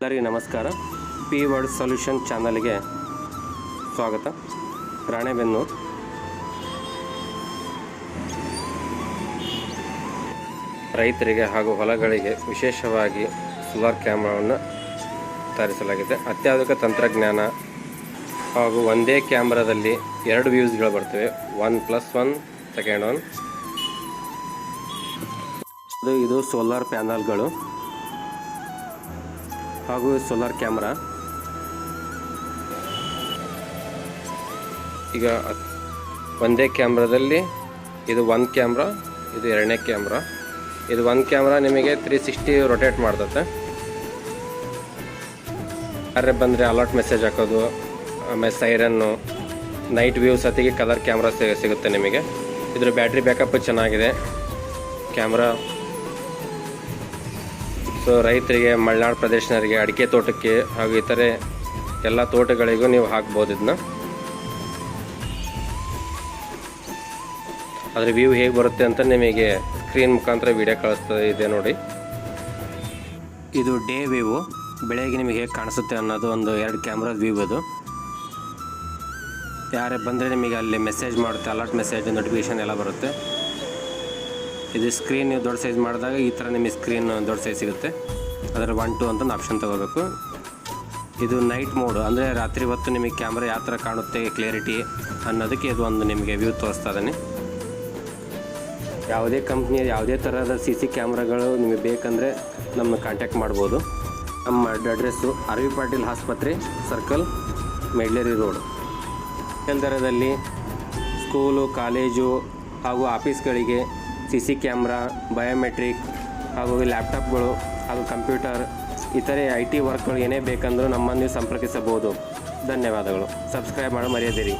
ಎಲ್ಲರಿಗೂ ನಮಸ್ಕಾರ. P word solution ಚಾನಲ್ಗೆ ಸ್ವಾಗತ. ರಾಣೆಬೆನ್ನೂರು. ರೈತರಿಗೆ ಹಾಗೂ ಹೊಲಗಳಿಗೆ ವಿಶೇಷವಾಗಿ ಸೋಲಾರ್ ಕ್ಯಾಮ್ರಾವನ್ನು ತಯಾರಿಸಲಾಗಿದೆ. ಅತ್ಯಾಧುನಿಕ ತಂತ್ರಜ್ಞಾನ ಹಾಗೂ ಒಂದೇ ಕ್ಯಾಮ್ರಾದಲ್ಲಿ ಎರಡು ವ್ಯೂಸ್ಗಳು ಬರ್ತವೆ. One plus one second one ಇದು ಸೋಲಾರ್ ಪ್ಯಾನಲ್ಗಳು ಹಾಗೂ ಸೋಲಾರ್ ಕ್ಯಾಮ್ರಾ. ಈಗ ಒಂದೇ ಕ್ಯಾಮ್ರಾದಲ್ಲಿ ಇದು ಒಂದು ಕ್ಯಾಮ್ರಾ, ಇದು ಎರಡನೇ ಕ್ಯಾಮ್ರಾ. ಇದು ಒಂದು ಕ್ಯಾಮ್ರಾ ನಿಮಗೆ ತ್ರೀ ಸಿಕ್ಸ್ಟಿ ರೊಟೇಟ್ ಮಾಡ್ತತೆ. ಯಾರೇ ಬಂದರೆ ಅಲರ್ಟ್ ಮೆಸೇಜ್ ಹಾಕೋದು, ಆಮೇಲೆ ಸೈರನ್ನು ನೈಟ್ ವ್ಯೂ ಸತಿಗೆ ಕಲರ್ ಕ್ಯಾಮ್ರಾ ಸಿಗುತ್ತೆ ನಿಮಗೆ. ಇದರ ಬ್ಯಾಟ್ರಿ ಬ್ಯಾಕಪ್ ಚೆನ್ನಾಗಿದೆ. ಕ್ಯಾಮ್ರಾ ಸೊ ರೈತರಿಗೆ ಮಲೆನಾಡು ಪ್ರದೇಶದವರಿಗೆ ಅಡಿಕೆ ತೋಟಕ್ಕೆ ಹಾಗೂ ಇತರೆ ಎಲ್ಲ ತೋಟಗಳಿಗೂ ನೀವು ಹಾಕ್ಬೋದು ಇದನ್ನ. ಅದ್ರ ವ್ಯೂ ಹೇಗೆ ಬರುತ್ತೆ ಅಂತ ನಿಮಗೆ ಸ್ಕ್ರೀನ್ ಮುಖಾಂತರ ವಿಡಿಯೋ ಕಳಿಸ್ತಾ ಇದೆ ನೋಡಿ. ಇದು ಡೇ ವ್ಯೂ ಬೆಳಗ್ಗೆ ನಿಮಗೆ ಹೇಗೆ ಕಾಣಿಸುತ್ತೆ ಅನ್ನೋದು ಒಂದು ಎರಡು ಕ್ಯಾಮ್ರಾದ ವ್ಯೂ ಅದು. ಯಾರೇ ಬಂದರೆ ನಿಮಗೆ ಅಲ್ಲಿ ಮೆಸೇಜ್ ಮಾಡುತ್ತೆ ಅಲರ್ಟ್ ಮೆಸೇಜ್ ನೋಟಿಫಿಕೇಶನ್ ಎಲ್ಲ ಬರುತ್ತೆ. ಇದು ಸ್ಕ್ರೀನ್ ನೀವು ದೊಡ್ಡ ಸೈಜ್ ಮಾಡಿದಾಗ ಈ ಥರ ನಿಮಗೆ ಸ್ಕ್ರೀನ್ ದೊಡ್ಡ ಸೈಜ್ ಸಿಗುತ್ತೆ. ಅದರ ಒನ್ ಟು ಅಂತ ಒಂದು ಆಪ್ಷನ್ ತೊಗೋಬೇಕು. ಇದು ನೈಟ್ ಮೋಡು ಅಂದರೆ ರಾತ್ರಿ ಹೊತ್ತು ನಿಮಗೆ ಕ್ಯಾಮ್ರಾ ಯಾವ ಥರ ಕಾಣುತ್ತೆ ಕ್ಲಿಯರಿಟಿ ಅನ್ನೋದಕ್ಕೆ ಇದು ಒಂದು ನಿಮಗೆ ವ್ಯೂ ತೋರಿಸ್ತಾ ಇದ್ದಾನೆ. ಯಾವುದೇ ಕಂಪ್ನಿಯ ಯಾವುದೇ ಥರದ ಸಿ ಸಿ ಕ್ಯಾಮ್ರಾಗಳು ನಿಮಗೆ ಬೇಕಂದರೆ ನಮ್ಮ ಕಾಂಟ್ಯಾಕ್ಟ್ ಮಾಡ್ಬೋದು. ನಮ್ಮ ಅಡ್ರೆಸ್ಸು ಅರವಿ ಪಾಟೀಲ್ ಆಸ್ಪತ್ರೆ ಸರ್ಕಲ್ ಮೆಡ್ಲೇರಿ ರೋಡ್ ಎಲ್ಲದರದಲ್ಲಿ ಸ್ಕೂಲು ಕಾಲೇಜು ಹಾಗೂ ಆಫೀಸ್ಗಳಿಗೆ ಸಿ ಸಿ ಕ್ಯಾಮ್ರಾ, ಬಯೋಮೆಟ್ರಿಕ್ ಹಾಗೂ ಲ್ಯಾಪ್ಟಾಪ್ಗಳು ಹಾಗೂ ಕಂಪ್ಯೂಟರ್, ಇತರೆ ಐ ಟಿ ವರ್ಕ್ಗಳು ಏನೇ ಬೇಕಂದರೂ ನಮ್ಮನ್ನು ಸಂಪರ್ಕಿಸಬಹುದು. ಧನ್ಯವಾದಗಳು. ಸಬ್ಸ್ಕ್ರೈಬ್ ಮಾಡೋ ಮರೆಯದಿರಿ.